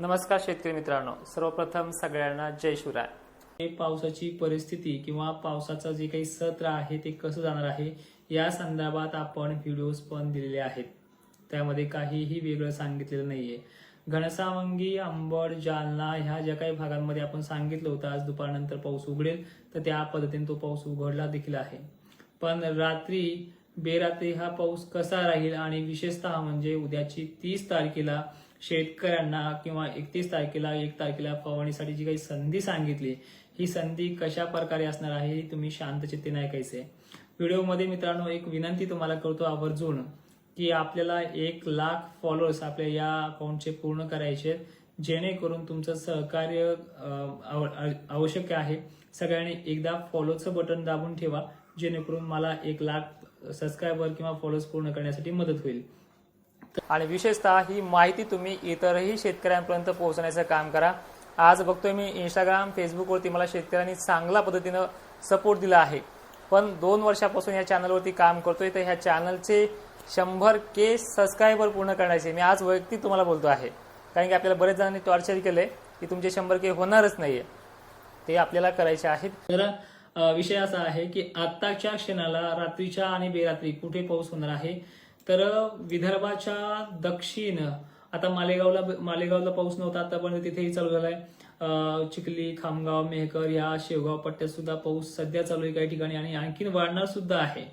नमस्कार शेतकरी मित्रांनो सर्वप्रथम सगळ्यांना जय शिवराय. हे पावसाची परिस्थिती किंवा पावसाचं जे काही सत्र आहे ते कसं जाणार आहे या संदर्भात आपण व्हिडिओज पण दिलेले आहेत. त्यामध्ये काहीही वेगळं सांगितलेलं नाहीये. घनसावंगी अंबड जालना ह्या ज्या काही भागांमध्ये आपण सांगितलं होतं आज दुपारनंतर पाऊस उघडेल तर त्या पद्धतीने तो पाऊस उघडला देखील आहे. पण रात्री बेरात्री हा पाऊस कसा राहील आणि विशेषतः म्हणजे उद्याची तीस तारखेला शेतकऱ्यांना किंवा एकतीस तारखेला एक तारखेला फवारणीसाठी जी काही संधी सांगितली ही संधी कशा प्रकारे असणार आहे हे तुम्ही शांतचित्तेने ऐकायचे व्हिडिओमध्ये मित्रांनो एक विनंती तुम्हाला करतो आवर्जून की आपल्याला एक लाख फॉलोअर्स आपल्या या अकाउंटचे पूर्ण करायचे आहेत. जेणेकरून तुमचं सहकार्य आव- आवश्यक आहे. सगळ्यांनी एकदा फॉलोचं बटन दाबून ठेवा जेणेकरून मला एक लाख सबस्क्रायबर किंवा फॉलोअर्स पूर्ण करण्यासाठी मदत होईल. आणि विशेषतः ही माहिती तुम्ही इतरही शेतकऱ्यांपर्यंत पोहोचण्याचं काम करा. आज बघतोय मी इंस्टाग्राम फेसबुकवरती मला शेतकऱ्यांनी चांगल्या पद्धतीनं सपोर्ट दिला आहे. पण दोन वर्षापासून या चॅनलवरती काम करतोय तर ह्या चॅनलचे शंभर के सबस्क्रायबर पूर्ण करण्याचे मी आज वैयक्तिक तुम्हाला बोलतो आहे. कारण की आपल्याला बरेच जणांनी टॉर्चर केले की तुमचे शंभर के होणारच नाहीये. ते आपल्याला करायचे आहेत. तर विषय असा आहे की आत्ताच्या क्षणाला रात्रीच्या आणि बेरात्री कुठे पाऊस होणार आहे तर विदर्भाच्या दक्षिण आता मालेगावला मालेगावला पाऊस नव्हता आतापर्यंत तिथेही चालू झालाय. चिखली खामगाव मेहकर या शेवगाव पट्ट्यात सुद्धा पाऊस सध्या चालू आहे काही ठिकाणी आणि आणखीन वाढणार सुद्धा आहे.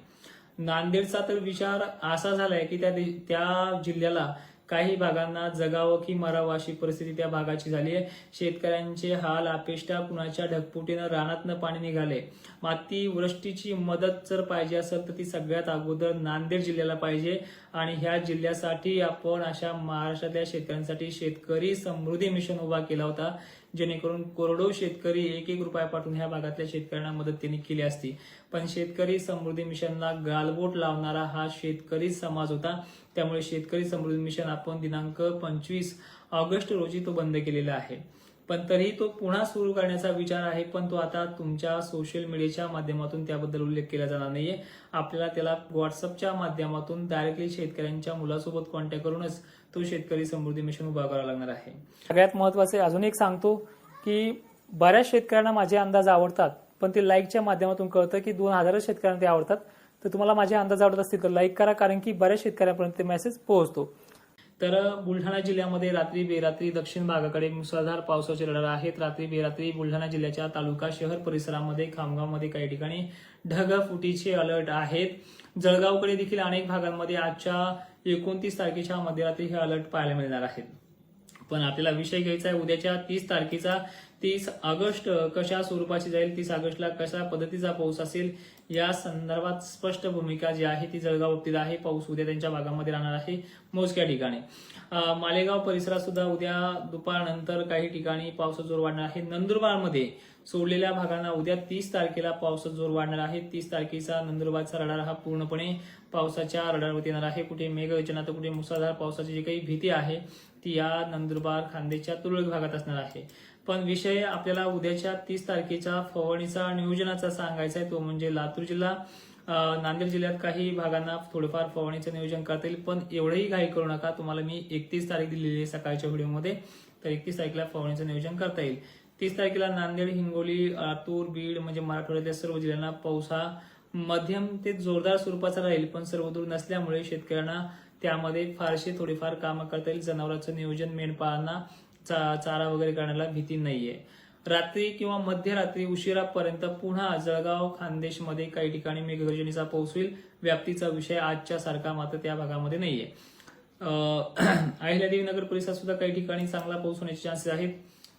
नांदेडचा तर विचार असा झालाय की त्या दि- त्या जिल्ह्याला काही भागांना जगावं की मरावं अशी परिस्थिती त्या भागाची झाली आहे. शेतकऱ्यांचे हाल अपेष्टा कुणाच्या ढगपुटीनं रानातनं पाणी निघाले. माती वृष्टीची मदत जर पाहिजे असेल तर ती सगळ्यात अगोदर नांदेड जिल्ह्याला पाहिजे. आणि ह्या जिल्ह्यासाठी आपण अशा महाराष्ट्रातल्या शेतकऱ्यांसाठी शेतकरी समृद्धी मिशन उभा केला होता जेणेकरून करोडो शेतकरी एक एक रुपया पाठवून ह्या भागातल्या शेतकऱ्यांना मदत त्यांनी केली असती. पण शेतकरी समृद्धी मिशनला गालबोट लावणारा हा शेतकरी समाज होता. त्यामुळे शेतकरी समृद्धी मिशन आपण दिनांक पंचवीस ऑगस्ट रोजी तो बंद केलेला आहे. पण तरीही तो पुन्हा सुरू करण्याचा विचार आहे पण तो आता तुमच्या सोशल मीडियाच्या माध्यमातून त्याबद्दल उल्लेख केला जाणार नाहीये. आपल्याला त्याला व्हॉट्सअपच्या माध्यमातून डायरेक्टली शेतकऱ्यांच्या मुलासोबत कॉन्टॅक्ट करूनच तो शेतकरी समृद्धी मिशन उभा करावा लागणार आहे. सगळ्यात महत्त्वाचे अजून एक सांगतो की बऱ्याच शेतकऱ्यांना माझे अंदाज आवडतात पण ते लाईकच्या माध्यमातून कळतं की दोन हजारच शेतकऱ्यांना ते आवडतात. तर तुम्हाला माझे अंदाज आवडत असतील तर लाईक करा कारण की बऱ्याच शेतकऱ्यांपर्यंत ते मेसेज पोहोचतो. तर बुलढाणा जिल्ह्यामध्ये रात्री बेरात्री दक्षिण भागाकडे मुसळधार पावसाचे लढा आहेत. रात्री बेरात्री बुलढाणा जिल्ह्याच्या तालुका शहर परिसरामध्ये खामगावमध्ये काही ठिकाणी ढगफुटीचे अलर्ट आहेत. जळगावकडे देखील अनेक भागांमध्ये आजच्या एकोणतीस तारखेच्या मध्यरात्री हे अलर्ट पाहायला मिळणार आहेत. पण आपल्याला विषय घ्यायचा आहे उद्याच्या तीस तारखेचा तीस ऑगस्ट कशा स्वरूपाची जाईल तीस ऑगस्टला कशा पद्धतीचा पाऊस असेल या संदर्भात स्पष्ट भूमिका जी आहे ती जळगाव बाबतीत आहे. पाऊस उद्या त्यांच्या भागामध्ये राहणार आहे मोजक्या ठिकाणी. मालेगाव परिसरात सुद्धा उद्या दुपारनंतर काही ठिकाणी पावसाचा जोर वाढणार आहे. नंदुरबारमध्ये सोडलेल्या भागांना उद्या तीस तारखेला पावसाचा जोर वाढणार आहे. तीस तारखेचा नंदुरबारचा रडार हा पूर्णपणे पावसाच्या रडारवरती येणार आहे. कुठे मेघगर्जना तर कुठे मुसळधार पावसाची जी काही भीती आहे ती या नंदुरबार खांदेच्या तुरळक भागात असणार आहे. पण विषय आपल्याला उद्याच्या तीस तारखेच्या फवारणीचा नियोजनाचा सांगायचा आहे तो म्हणजे लातूर जिल्हा नांदेड जिल्ह्यात काही भागांना थोडंफार फवारणीचं नियोजन करता येईल. पण एवढंही घाई करू नका तुम्हाला मी एकतीस तारीख दिलेली आहे सकाळच्या व्हिडिओमध्ये. तर एकतीस तारखेला फवारणीचं नियोजन करता येईल. तीस तारखेला नांदेड हिंगोली लातूर बीड म्हणजे मराठवाड्यातल्या सर्व जिल्ह्यांना पाऊस हा मध्यम ते जोरदार स्वरूपाचा राहील पण सर्वदूर नसल्यामुळे शेतकऱ्यांना त्यामध्ये फारशी थोडीफार कामं करता येईल. जनावरांचं नियोजन मेंढपाळांना चा- चारा वगैरे करण्याला भीती नाहीये. रात्री किंवा मध्यरात्री उशिरापर्यंत पुन्हा जळगाव खानदेशमध्ये काही ठिकाणी मेघगर्जनेचा पाऊस होईल. व्याप्तीचा विषय आजच्या सारखा मात्र त्या भागामध्ये नाहीये. अं, अहिल्यादेवी नगर परिसरात सुद्धा काही ठिकाणी चांगला पाऊस होण्याचे चान्सेस आहेत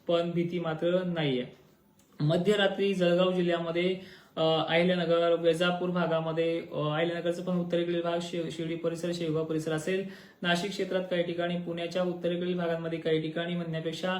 पण भीती मात्र नाहीये. मध्यरात्री जळगाव जिल्ह्यामध्ये अहिल्यानगर वेजापूर भागामध्ये अं, अहिल्यानगरचा पण उत्तरेकडील भाग शिर्डी परिसर शेवगाव परिसर असेल. नाशिक क्षेत्रात काही ठिकाणी पुण्याच्या उत्तरेकडील भागांमध्ये काही ठिकाणी म्हणण्यापेक्षा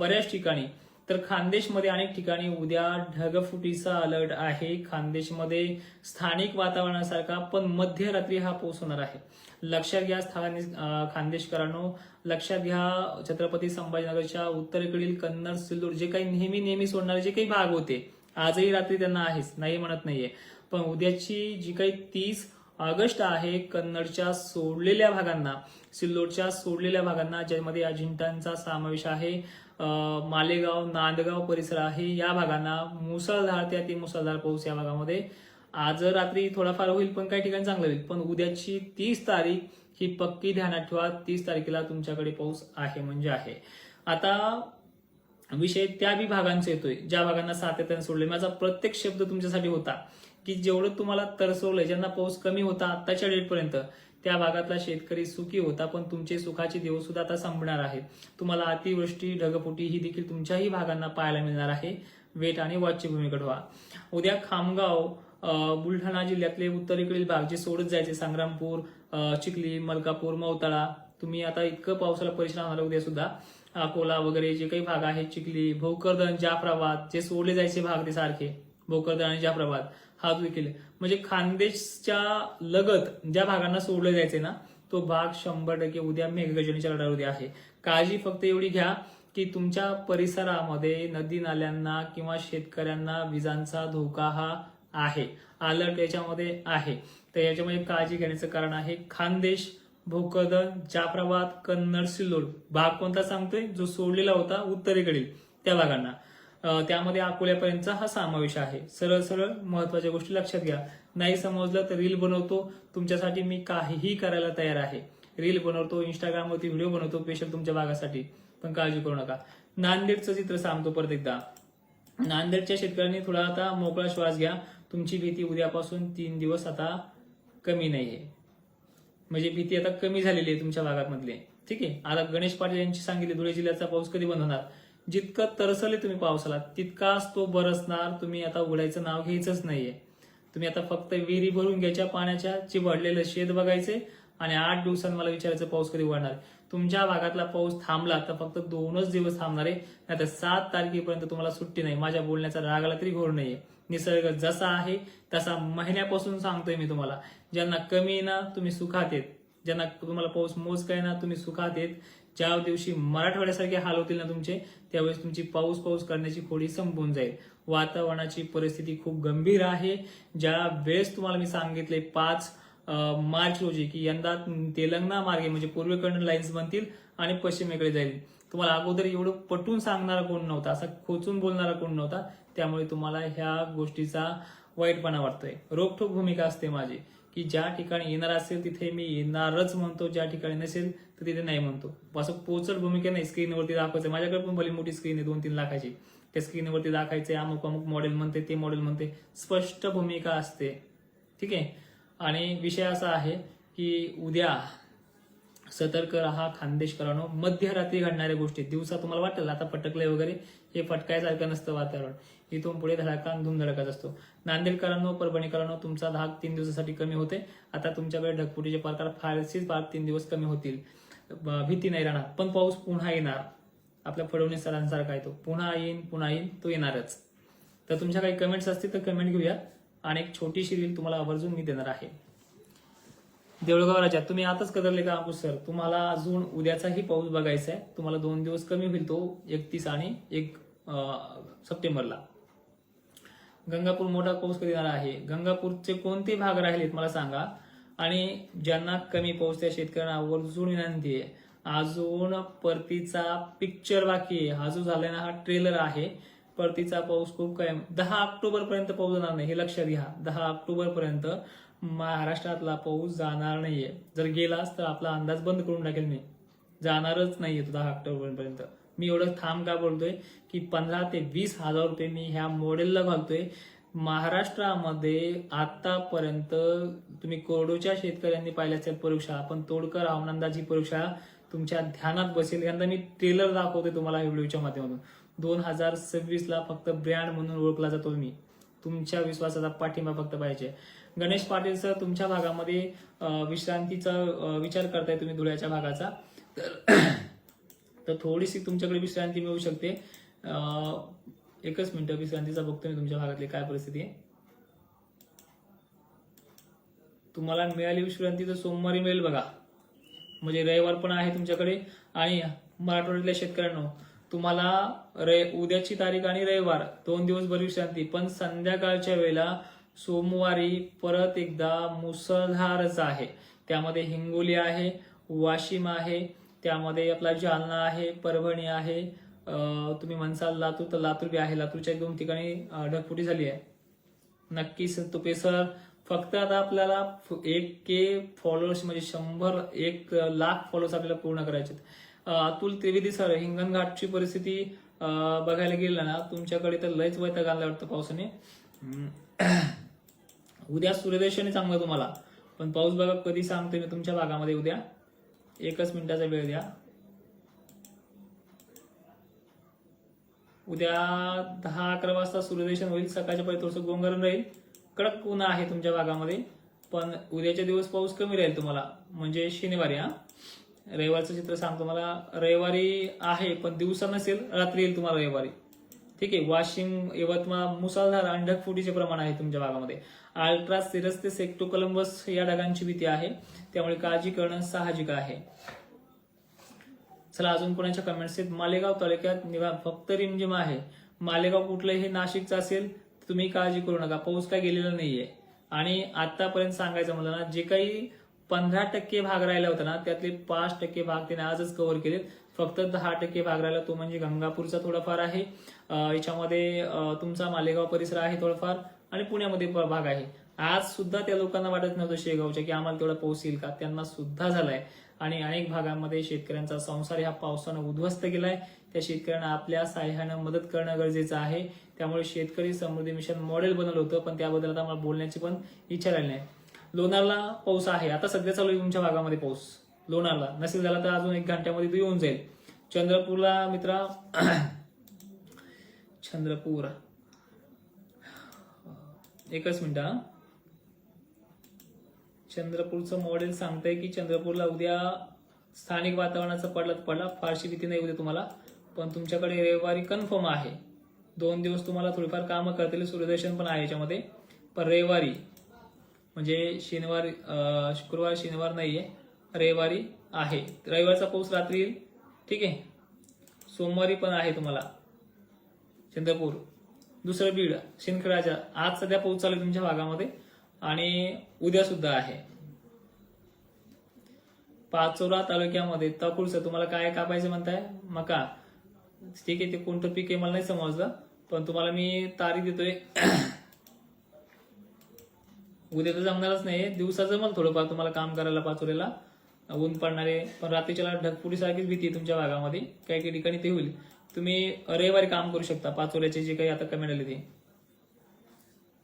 बऱ्याच ठिकाणी. तर खानदेशमध्ये अनेक ठिकाणी उद्या ढगफुटीचा अलर्ट आहे. खानदेशमध्ये स्थानिक वातावरणासारखा पण मध्यरात्री हा पाऊस होणार आहे. लक्षात घ्या स्थानिक खानदेशकरांनो लक्षात घ्या छत्रपती संभाजीनगरच्या उत्तरेकडील कन्नड सिल्लोड जे काही नेहमी नेहमी सोडणारे जे काही भाग होते आजही रात्री त्यांना आहेच नाही म्हणत नाहीये. पण उद्याची जी काही तीस ऑगस्ट आहे कन्नडच्या सोडलेल्या भागांना सिल्लोडच्या सोडलेल्या भागांना ज्यामध्ये अजिंठांचा समावेश आहे मालेगाव नांदगाव परिसर आहे या भागांना मुसळधार ते अति मुसळधार पाऊस या भागामध्ये. आज रात्री थोडाफार होईल पण काही ठिकाणी चांगलं होईल. पण उद्याची तीस तारीख ही पक्की ध्यानात ठेवा तीस तारखेला तुमच्याकडे पाऊस आहे म्हणजे आहे. आता विषय त्या विभागांचा भागांचा येतोय. ज्या भागांना सातत्याने सोडले माझा प्रत्येक शब्द तुमच्यासाठी होता की जेवढं तुम्हाला तरसवलंय ज्यांना पाऊस कमी होता आत्ताच्या डेटपर्यंत त्या भागातला शेतकरी सुखी होता पण तुमचे सुखाचे दिवस सुद्धा आता संपणार आहेत. तुम्हाला अतिवृष्टी ढगफुटी ही देखील तुमच्याही भागांना पाहायला मिळणार आहे. वेट आणि वॉचची भूमिका व्हा उद्या खामगाव बुलढाणा जिल्ह्यातले उत्तरेकडील भाग जे सोडत जायचे संग्रामपूर चिखली मलकापूर मौताळा तुम्ही आता इतकं पावसाला परिश्रम होणार उद्या सुद्धा. अकोला वगैरे जे काही भाग आहेत चिखली भोकरदन जाफराबाद जे सोडले जायचे भाग ते सारखे भोकरदन आणि जाफराबाद हा देखील म्हणजे खानदेशच्या लगत ज्या भागांना सोडले जायचे ना तो भाग शंभर टक्के उद्या मेघगर्जनेच्या लढाईमध्ये आहे. काळजी फक्त एवढी घ्या की तुमच्या परिसरामध्ये नदी नाल्यांना किंवा शेतकऱ्यांना विजांचा धोका हा आहे. अलर्ट याच्यामध्ये आहे. तर याच्यामध्ये काळजी घेण्याचं कारण आहे खानदेश भोकदन जाफराबाद कन्नड सिल्लोड. भाग कोणता सांगतोय? जो सोडलेला होता उत्तरेकडील त्या भागांना. त्यामध्ये अकोल्यापर्यंतचा हा समावेश आहे. सरळ सरळ महत्त्वाच्या गोष्टी लक्षात घ्या. नाही समजलं तर रील बनवतो. तुमच्यासाठी मी काहीही करायला तयार आहे. रील बनवतो इंस्टाग्रामवरती व्हिडिओ बनवतो स्पेशल तुमच्या भागासाठी. पण काळजी करू नका. नांदेडचं चित्र सांगतो परत एकदा. नांदेडच्या शेतकऱ्यांनी थोडा आता मोकळा श्वास घ्या. तुमची भीती उद्यापासून तीन दिवस आता कमी नाहीये. म्हणजे भीती आता कमी झालेली आहे तुमच्या भागामधली. ठीक आहे? आता गणेश पाटील यांची सांगितले धुळे जिल्ह्याचा पाऊस कधी बंद होणार? जितकं तरसले तुम्ही पावसाला तितकाच तो बरसणार. तुम्ही आता उघडायचं नाव घ्यायचंच नाहीये. तुम्ही आता फक्त विहिरी भरून घ्यायच्या पाण्याच्या चिवडलेलं शेत बघायचे आणि आठ दिवसांत मला विचारायचं पाऊस कधी उघडणार? तुमच्या भागातला पाऊस थांबला तर फक्त दोनच दिवस थांबणार आहे. नाही तर सात तारखेपर्यंत तुम्हाला सुट्टी नाही. माझ्या बोलण्याचा राग आला तरी घोर नाहीये. निसर्ग जसा आहे तसा महिन्यापासून सांगतोय मी तुम्हाला. ज्यांना कमी आहे ना तुम्ही सुखात येत ज्यांना तुम्हाला पाऊस मोज काय ना तुम्ही सुखात येत ज्या दिवशी मराठवाड्यासारखे हाल होतील ना तुमचे त्यावेळेस तुमची पाऊस पाऊस करण्याची खोडी संपून जाईल. वातावरणाची परिस्थिती खूप गंभीर आहे. ज्या वेळेस तुम्हाला मी सांगितले पाच मार्च रोजी की यंदा तेलंगणा मार्गे म्हणजे पूर्वेकडून लाईन्स बनतील आणि पश्चिमेकडे जाईल. तुम्हाला अगोदर एवढं पटून सांगणारा कोण नव्हता असा खोचून बोलणारा कोण नव्हता त्यामुळे तुम्हाला ह्या गोष्टीचा वाईटपणा वाटतोय. रोखठोक भूमिका असते माझी की ज्या ठिकाणी येणार असेल तिथे मी येणारच म्हणतो ज्या ठिकाणी नसेल तर तिथे नाही म्हणतो. असं पोचड भूमिका नाही स्क्रीनवरती दाखवायचं. माझ्याकडे पण भली मोठी स्क्रीन आहे दोन तीन लाखाची. त्या स्क्रीनवरती दाखवायचे अमुक अमुक मॉडेल म्हणते ते मॉडेल म्हणते. स्पष्ट भूमिका असते. ठीक आहे? आणि विषय असा आहे की उद्या सतर्क राहा खानदेशकरांनो मध्यरात्री घडणाऱ्या गोष्टी दिवसा तुम्हाला वाटेल आता पटकले वगैरे हे फटकायसारखं नसतं वातावरण. इथून पुढे धडाका आणि धुमधडकाच असतो. नांदेडकरांनो परभणीकरांनो तुमचा धाक तीन दिवसासाठी कमी होते. आता तुमच्याकडे ढगफुटीचे प्रकार फारसेच फार तीन दिवस कमी होतील. भीती नाही राहणार. पण पाऊस पुन्हा येणार. आपल्या फडवणी सरांसारखा आहे तो. पुन्हा येईन पुन्हा येईन तो येणारच. तर तुमच्या काही कमेंट्स असतील तर कमेंट घेऊया. आणि एक छोटीशी रील तुम्हाला आवर्जून मी देणार आहे. देऊळगाव राजा तुम्ही आताच कदरले का अंकुश सर? तुम्हाला अजून उद्याचाही पाऊस बघायचा आहे. तुम्हाला दोन दिवस कमी होईल तो एकतीस आणि एक सप्टेंबरला. गंगापूर मोठा पाऊस कधी येणार आहे? गंगापूरचे कोणते भाग राहिलेत मला सांगा. आणि ज्यांना कमी पाऊस त्या शेतकऱ्यांना आवर्जून विनंती आहे. अजून परतीचा पिक्चर बाकी आहे. हा जो झालाय ना हा ट्रेलर आहे. परतीचा पाऊस खूप कायम दहा ऑक्टोबर पर्यंत पाऊस जाणार नाही हे लक्षात घ्या. दहा ऑक्टोबर पर्यंत महाराष्ट्रातला पाऊस जाणार नाहीये. जर गेलास तर आपला अंदाज बंद करून टाकेल मी. जाणारच नाहीये तो दहा ऑक्टोबर पर्यंत. मी एवढं थांब का बोलतोय की पंधरा ते वीस हजार रुपये मी ह्या मॉडेलला घालतोय. महाराष्ट्रामध्ये आतापर्यंत तुम्ही कोरडोच्या शेतकऱ्यांनी पाहिल्या असेल परीक्षा पण तोडकर हवामानंदाची परीक्षा तुमच्या ध्यानात बसेल. यंदा मी ट्रेलर दाखवते तुम्हाला व्हिडिओच्या माध्यमातून. दोन हजार सव्वीसला फक्त ब्रँड म्हणून ओळखला जातो मी. तुमच्या विश्वासाचा पाठिंबा फक्त पाहिजे. गणेश पाटील सर तुमच्या भागामध्ये विश्रांतीचा विचार करताय तुम्ही धुळ्याच्या भागाचा. तर तर थोडीशी तुमच्याकडे विश्रांती मिळू शकते. अं, एकच मिनिट विश्रांतीचा बघतो मी तुमच्या भागातली काय परिस्थिती आहे. तुम्हाला मिळाली विश्रांती तर सोमवारी मिळेल बघा. म्हणजे रविवार पण आहे तुमच्याकडे. आणि मराठवाड्यातल्या शेतकऱ्यांना तुम्हाला रे उद्याची तारीख आणि रविवार दोन दिवस भर विश्रांती. पण संध्याकाळच्या वेळेला सोमवारी परत एकदा मुसळधारच आहे. त्यामध्ये हिंगोली आहे वाशिम आहे त्यामध्ये आपला जालना आहे परभणी आहे. तुम्ही म्हणसाल लातूर तर लातूर बी आहे. लातूरच्या एक दोन ठिकाणी ढगफुटी झाली आहे. नक्कीच तुपे सर फक्त आता आपल्याला फ- एक के फॉलोअर्स म्हणजे शंभर एक लाख फॉलोअर्स आपल्याला पूर्ण करायचे आहेत. अतुल त्रिवेदी सर हिंगणघाटची परिस्थिती बघायला गेलं ना तुमच्याकडे तर लयच वैताग आणला वाटतं पावसाने. उद्या सूर्यदर्शनी चांगलं तुम्हाला. पण पाऊस बघा कधी सांगते मी तुमच्या भागामध्ये उद्या. एकच मिनिटाचा वेळ द्या. उद्या दहा अकरा वाजता सूर्यदर्शन होईल सकाळच्या पहिले थोडंसं गोंगरण राहील. कडक ऊन आहे तुमच्या भागामध्ये पण उद्याच्या दिवस पाऊस कमी राहील तुम्हाला. म्हणजे शनिवारी हा. रविवारचं चित्र सांगतो मला रविवारी आहे पण दिवसा नसेल रात्री येईल तुम्हाला रविवारी. ठीक आहे वाशिम यवतमाळ मुसळधार आणि ढगफुटीचे प्रमाण आहे तुमच्या भागामध्ये. अल्ट्रा सिरस ते सेक्टो कलंबस या ढगांची भीती आहे त्यामुळे काळजी करणं साहजिक आहे. चला अजून कोणाच्या कमेंट्स आहेत? मालेगाव तालुक्यात निवा फक्त रिमझिम आहे. मालेगाव कुठलं हे नाशिकचं असेल तुम्ही काळजी करू नका. पाऊस काय गेलेला नाहीये. आणि आतापर्यंत सांगायचं म्हणलं ना जे काही पंधरा टक्के भाग राहिला होता ना त्यातले पाच टक्के भाग त्याने आजच कव्हर केलेत. फक्त दहा टक्के भाग राहिला तो म्हणजे गंगापूरचा थोडाफार आहे. याच्यामध्ये तुमचा मालेगाव परिसर आहे थोडाफार आणि पुण्यामध्ये प- भाग आहे. आज सुद्धा त्या लोकांना वाटत नव्हतं शेगावच्या की आम्हाला तेवढा पाऊस येईल का? त्यांना सुद्धा झालाय. आणि अनेक भागांमध्ये शेतकऱ्यांचा संसार ह्या पावसानं उद्ध्वस्त केलाय. त्या शेतकऱ्यांना आपल्या सहाय्यानं मदत करणं गरजेचं आहे. त्यामुळे शेतकरी समृद्धी मिशन मॉडेल बनवलं होतं पण त्याबद्दल आता मला बोलण्याची पण इच्छा राहिली नाही. लोणारला पाऊस आहे. आता सध्या चालू आहे तुमच्या भागामध्ये पाऊस. लोणारला नसेल झाला तर अजून एक घंट्यामध्ये तो येऊन जाईल. चंद्रपूरला मित्रा चंद्रपूर. एकच मिनिट हा. चंद्रपूरचं मॉडेल सांगतंय की चंद्रपूरला उद्या स्थानिक वातावरणाचा पडला तर पडला. फारशी भीती नाही उद्या तुम्हाला. पण तुमच्याकडे रविवारी कन्फर्म आहे. दोन दिवस तुम्हाला थोडीफार कामं करतील. सूर्यदर्शन पण आहे याच्यामध्ये. पण रविवारी म्हणजे शनिवार शुक्रवार शनिवार नाही आहे रविवारी आहे. रविवारचा पाऊस रात्री येईल. ठीक आहे? सोमवारी पण आहे तुम्हाला. चंद्रपूर. दुसरं बीड. शिंदखेडाच्या. आज सध्या पाऊस चालू तुमच्या भागामध्ये. आणि उद्या सुद्धा आहे. पाचोरा तालुक्यामध्ये तकुळचं तुम्हाला काय कापायचं म्हणताय? मका. ठीक आहे ते कोणतं पीक आहे मला नाही समजलं. पण तुम्हाला मी तारीख देतोय. उद्या तर जमणारच नाही. दिवसाचं मग थोडंफार तुम्हाला काम करायला पाचोऱ्याला. ऊन पडणारे. पण रात्रीच्या ढगपुरीसारखीच भीती आहे तुमच्या भागामध्ये. काही काही ठिकाणी ते होईल. तुम्ही रविवारी काम करू शकता. पाचोऱ्याचे जे काही आता कमेंट आले ते.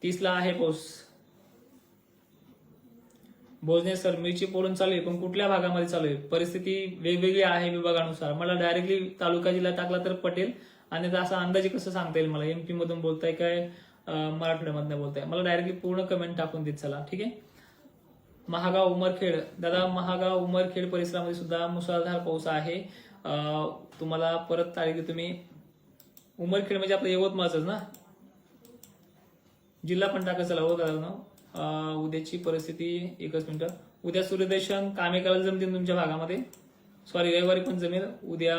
तीसला आहे पाऊस. भोजने सर मिरची पोळून चालू आहे पण कुठल्या भागामध्ये चालू आहे? परिस्थिती वेगवेगळी आहे विभागानुसार. मला डायरेक्टली तालुका जिल्हा टाकला तर पटेल. आणि असा अंदाजे कसं सांगता येईल मला? एमपी मधून बोलताय काय? मराठवाड्यामधनं बोलताय. मला डायरेक्टली पूर्ण कमेंट टाकून देत चला. ठीक आहे? महागाव उमरखेड. दादा महागाव उमरखेड परिसरामध्ये सुद्धा मुसळधार पाऊस आहे. तुम्हाला परत तारीख देतो तुम्ही उमरखेड म्हणजे आपलं यवतमाळच ना? जिल्हा पण टाका चला हो दादा हो. उद्याची परिस्थिती एकच मिनिट. उद्या सूर्यदर्शन कामे करायला जमतील तुमच्या भागामध्ये. सॉरी रविवारी पण जमेल उद्या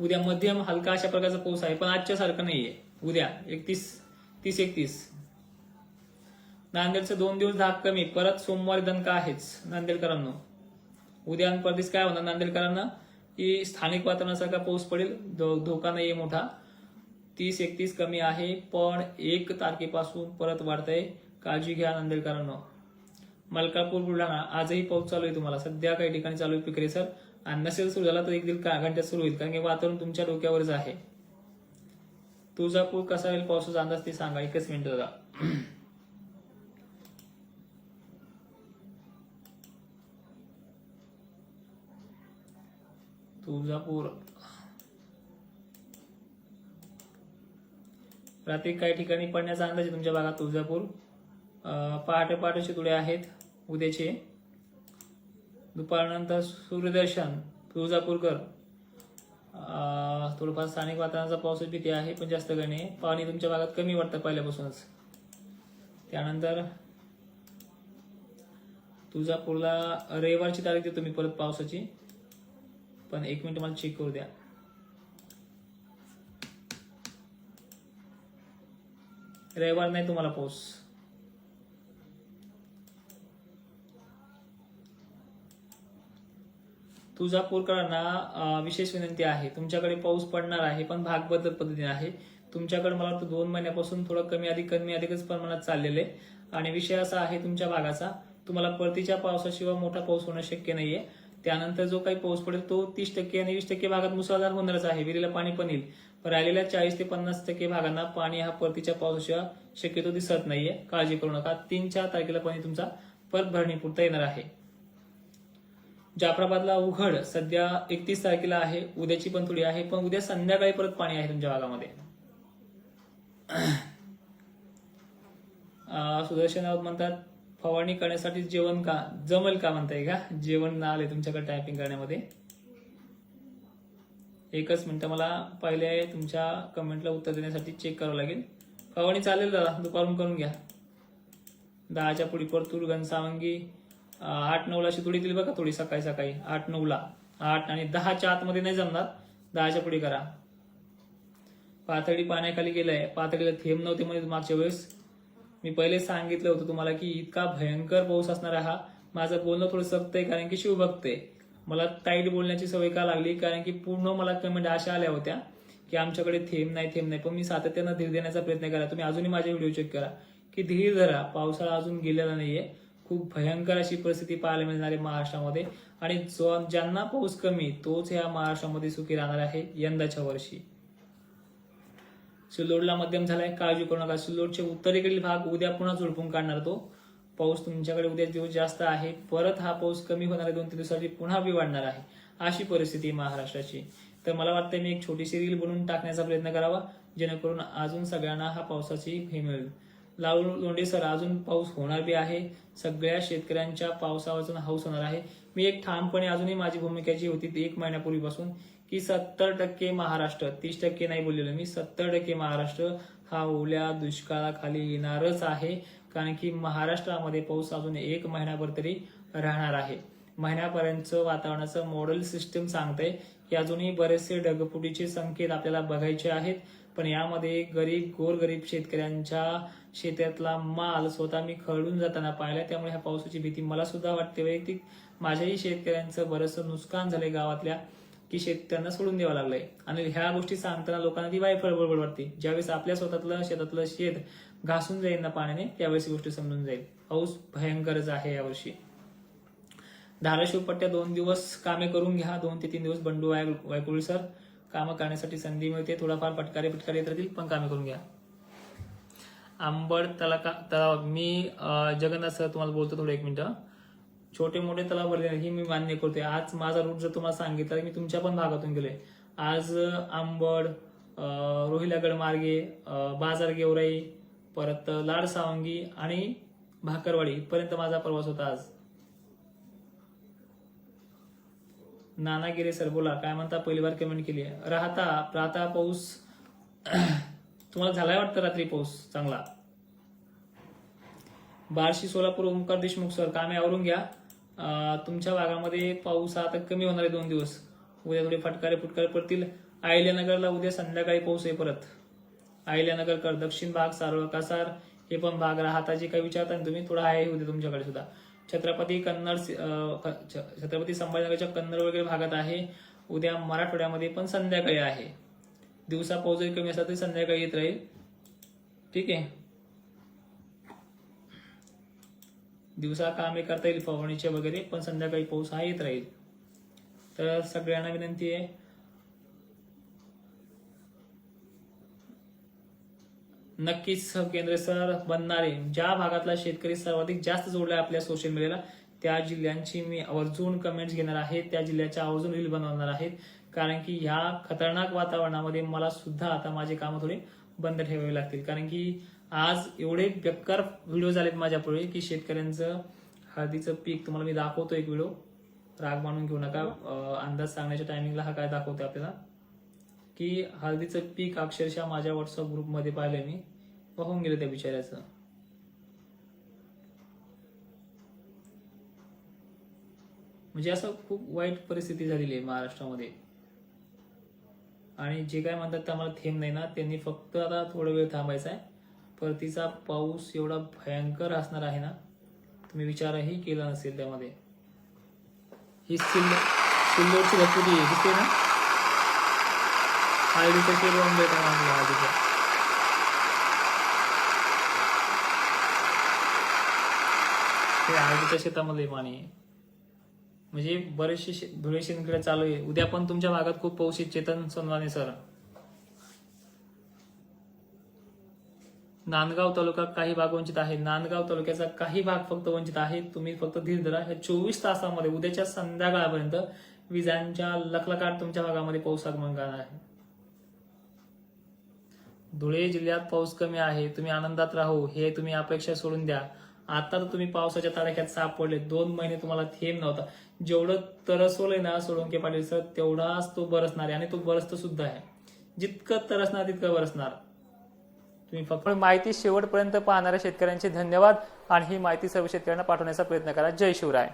उद्या मध्यम हलका अशा प्रकारचा पाऊस आहे पण आजच्या सारखं नाहीये. उद्या एकतीस तीस एकतीस. नांदेडचे दोन दिवस धाक कमी परत सोमवारी दणका आहेच नांदेडकरांनो. उद्या परदेश काय होणार नांदेडकरांना? की स्थानिक वातावरणासारखा पाऊस पडेल धो- धोका नाही मोठा. तीस एकतीस कमी आहे पण एक तारखेपासून परत वाढतंय. काळजी घ्या नांदेडकरांना. मलकापूर बुलढाणा आजही पाऊस चालू आहे तुम्हाला. सध्या काही ठिकाणी चालू आहे पिकरे सर. आणि नसेल सुरू झाला तर एक दीड का- घंट्यात सुरू होईल कारण की वातावरण तुमच्या डोक्यावरच आहे. तुळजापूर कसा होईल पावसाचा अंदाज ते सांगा. एकच मिनिट तुळजापूर. रात्री काही ठिकाणी पडण्याचा अंदाज आहे तुमच्या भागात तुळजापूर. पहाटे पहाटेचे तुळे आहेत उद्याचे. दुपारनंतर सूर्यदर्शन तुळजापूरकर. थोडंफार स्थानिक वातावरणाचा पाऊस भीती आहे पण जास्त गणे नाही. पाणी तुमच्या भागात कमी वाटतं पहिल्यापासूनच. त्यानंतर तुळजापूरला रविवारची तारीख देतो मी परत पावसाची. पण एक मिनिट मला चेक करू द्या. रविवार नाही तुम्हाला पाऊस. तुळजापूरकरांना विशेष विनंती आहे. तुमच्याकडे पाऊस पडणार आहे पण भागबद्ध पद्धतीने आहे. तुमच्याकडे मला वाटतं दोन महिन्यापासून थोडं कमी अधिक कमी अधिकच प्रमाणात चाललेलं आहे. आणि विषय असा आहे तुमच्या भागाचा तुम्हाला परतीच्या पावसाशिवाय मोठा पाऊस होणं शक्य नाहीये. त्यानंतर जो काही पाऊस पडेल तो तीस टक्के आणि वीस टक्के भागात मुसळधार होणारच आहे. विहिरीला पाणी पण येईल. पण राहिलेल्या चाळीस ते पन्नास टक्के भागांना पाणी हा परतीच्या पावसाशिवाय शक्यतो दिसत नाहीये. काळजी करू नका. तीन चार तारखेला पाणी तुमचा परत भरणी पुरता येणार आहे. जाफराबादला उघड. सध्या एकतीस तारखेला आहे. उद्याची पण थोडी आहे पण उद्या संध्याकाळी परत पाणी आहे तुमच्या भागामध्ये. अं, सुदर्शन राऊत म्हणतात फवारणी करण्यासाठी जेवण का जमल का म्हणताय का? जेवण ना आले तुमच्याकडे टायपिंग करण्यामध्ये. एकच मिनटं मला पहिले तुमच्या कमेंटला उत्तर देण्यासाठी चेक करावं लागेल. फवारणी चालेल दादा दुपारून करून घ्या. दहाच्या पुढी परतूर घनसावंगी आठ नऊला अशी थोडी दिली बघा थोडी सकाळी सकाळी. आठ नऊला. आठ आणि दहाच्या आतमध्ये नाही जमणार. दहाच्या पुढे करा. पातळी पाण्याखाली गेलंय. पातळीला थेंब नव्हते म्हणजे मागच्या वेळेस. मी पहिले सांगितलं होतं तुम्हाला की इतका भयंकर पाऊस असणार हा. माझं बोलणं थोडं सक्त आहे कारण की शिवभक्त आहे. मला टाईट बोलण्याची सवय का लागली? कारण की पूर्ण मला कमेंट अशा आल्या होत्या की आमच्याकडे थेंब नाही थेंब नाही. पण मी सातत्यानं धीर देण्याचा प्रयत्न करा तुम्ही अजूनही माझे व्हिडिओ चेक करा. की धीर धरा. पावसाळा अजून गेलेला नाहीये. खूप भयंकर अशी परिस्थिती पाहायला मिळणार आहे महाराष्ट्रामध्ये. आणि जो ज्यांना पाऊस कमी तोच ह्या महाराष्ट्रामध्ये सुखी राहणार आहे यंदाच्या वर्षी. सिल्लोडला मध्यम झालाय काळजी करू नका. सिल्लोडचे उत्तरेकडील भाग उद्या पुन्हा झुडपून काढणार तो. पाऊस तुमच्याकडे उद्या दिवस जास्त आहे. परत हा पाऊस कमी होणार आहे दोन तीन दिवसाची पुन्हा बी वाढणार आहे. अशी परिस्थिती महाराष्ट्राची. तर मला वाटतं मी एक छोटीशी रील बनवून टाकण्याचा प्रयत्न करावा. जेणेकरून अजून सगळ्यांना हा पावसाची हे मिळेल. लावू लोंढे सर अजून पाऊस होणार बी आहे. सगळ्या शेतकऱ्यांच्या पावसावाचून हाऊस होणार आहे. मी एक ठामपणे अजूनही माझी भूमिका जी होती ती एक महिन्यापूर्वीपासून की सत्तर टक्के महाराष्ट्र तीस टक्के नाही बोललेलो मी सत्तर टक्के महाराष्ट्र हा ओल्या दुष्काळाखाली येणारच आहे. कारण की महाराष्ट्रामध्ये पाऊस अजून एक महिन्याभर तरी राहणार आहे. महिन्यापर्यंतचं वातावरणाचं मॉडेल सिस्टम सांगते की अजूनही बरेचसे ढगफुटीचे संकेत आपल्याला बघायचे आहेत. पण यामध्ये गरीब गोरगरीब शेतकऱ्यांच्या शेतातला माल स्वतः मी खळून जाताना पाहिला त्यामुळे ह्या पावसाची भीती मला सुद्धा वाटते. वैयक्तिक माझ्याही शेतकऱ्यांचं बरंचसं नुकसान झालंय गावातल्या. की शेतकऱ्यांना सोडून द्यावं लागलंय. आणि ह्या गोष्टी सांगताना लोकांना ती वाईट बडबड वाटते. ज्यावेळेस आपल्या स्वतःतलं शेतातलं शेत घासून जाईल ना पाण्याने त्यावेळेस ही समजून जाईल. पाऊस भयंकरच आहे यावर्षी. धाराशिव पट्ट्या दोन दिवस कामे करून घ्या. दोन ते तीन दिवस बंडू वाय वायकुळी सर. कामं करण्यासाठी संधी मिळते. थोडाफार पटकारे पिटकारे येत राहतील पण कामे करून घ्या. आंबड तलाका तलाव. मी जगन्नाथ सर तुम्हाला बोलतो थोडं एक मिनिटं. छोटे मोठे तलाव भरले हे मी मान्य करतोय. आज माझा रूट जर तुम्हाला सांगितलं तर मी तुमच्या पण भागातून गेलोय. आज आंबड रोहिलागड मार्गे बाजार गेवराई परत लाड सावंगी आणि भाकरवाडी पर्यंत माझा प्रवास होता आज. नानागिरे सर बोला काय म्हणता पहिली बार कमेंट केली आहे. राहता प्राता पाऊस तुम्हाला झालाय वाटतं रात्री पाऊस चांगला? बार्शी सोलापूर ओंकार देशमुख सर कामे आवरून घ्या. तुमच्या भागामध्ये पाऊस आता कमी होणार आहे दोन दिवस. उद्या थोडे फटकारे फुटकारे पडतील. आयल्यानगरला उद्या संध्याकाळी पाऊस आहे परत. आयल्यानगरकर दक्षिण भाग सारोळ कासार हे पण भाग राहताचे काही विचारता तुम्ही थोडा आहे उद्या तुमच्याकडे सुद्धा. छत्रपती कन्नड क- छ- छत्रपती संभाजीनगरच्या कन्नड वगैरे भागात आहे. उद्या मराठवाड्यामध्ये पण संध्याकाळी आहे. दिवसा पाऊस जरी कमी असला तरी संध्याकाळी येत राहील. ठीक आहे? दिवसा कामे करता येईल फवारणीचे वगैरे पण संध्याकाळी पाऊस हा येत राहील. तर सगळ्यांना विनंती आहे नक्कीच केंद्र सर बनणारे ज्या भागातला शेतकरी सर्वाधिक जास्त जोडला आपल्या सोशल मीडियाला त्या जिल्ह्यांची मी आवर्जून कमेंट्स घेणार आहे. त्या जिल्ह्याच्या आवर्जून रील बनवणार आहेत कारण की ह्या खतरनाक वातावरणामध्ये मला सुद्धा आता माझे कामं थोडे बंद ठेवावे लागतील. कारण की आज एवढे बेकार व्हिडिओ झालेत माझ्यापुढे की शेतकऱ्यांचं हळदीचं पीक तुम्हाला मी दाखवतो एक व्हिडिओ राग मानून घेऊ नका. अंदाज सांगण्याच्या टायमिंगला हा काय दाखवतो आपल्याला? की हळदीचं पीक अक्षरशः माझ्या व्हॉट्सअप ग्रुपमध्ये पाहिलं मी. वाहून गेलं त्या बिचाऱ्याचं. म्हणजे असं खूप वाईट परिस्थिती झालेली आहे महाराष्ट्रामध्ये. आणि जे काय म्हणतात ते आम्हाला थेंब नाही ना त्यांनी फक्त आता थोडा वेळ थांबायचा आहे. परतीचा पाऊस एवढा भयंकर असणार आहे ना तुम्ही विचारही केला नसेल त्यामध्ये. ही सिल्लो सिल्लोरची धपुटी आहे दिसते ना? हळदीचं शिरवून बेटा मागला हळदीचं हळदीच्या शेतामध्ये पाणी आहे. म्हणजे बरेचसे शे- धुळे शेतकरी चालू आहे. उद्या पण तुमच्या भागात खूप पाऊस आहे चेतन सोनवाने सर. नांदगाव तालुका काही भाग वंचित आहे. नांदगाव तालुक्याचा काही भाग फक्त वंचित आहे. तुम्ही फक्त धीर धरा. ह्या चोवीस तासामध्ये उद्याच्या संध्याकाळपर्यंत विजांच्या लखलकाट तुमच्या भागामध्ये पाऊस आगमन आहे. धुळे जिल्ह्यात पाऊस कमी आहे. तुम्ही आनंदात राहू. हे तुम्ही अपेक्षा सोडून द्या. आता तर तुम्ही पावसाच्या तडाख्यात सापडले दोन महिने तुम्हाला थेंब नव्हता. जेवढं तरसवलंय ना सोळंके पाटील सर तेवढाच तो बरसणार आहे आणि तो बरसत सुद्धा आहे. जितकं तरसणार तितकं बरसणार. तुम्ही फक्त माहिती शेवटपर्यंत पाहणाऱ्या शेतकऱ्यांचे धन्यवाद आणि ही माहिती सर्व शेतकऱ्यांना पाठवण्याचा प्रयत्न करा. जय शिवराय.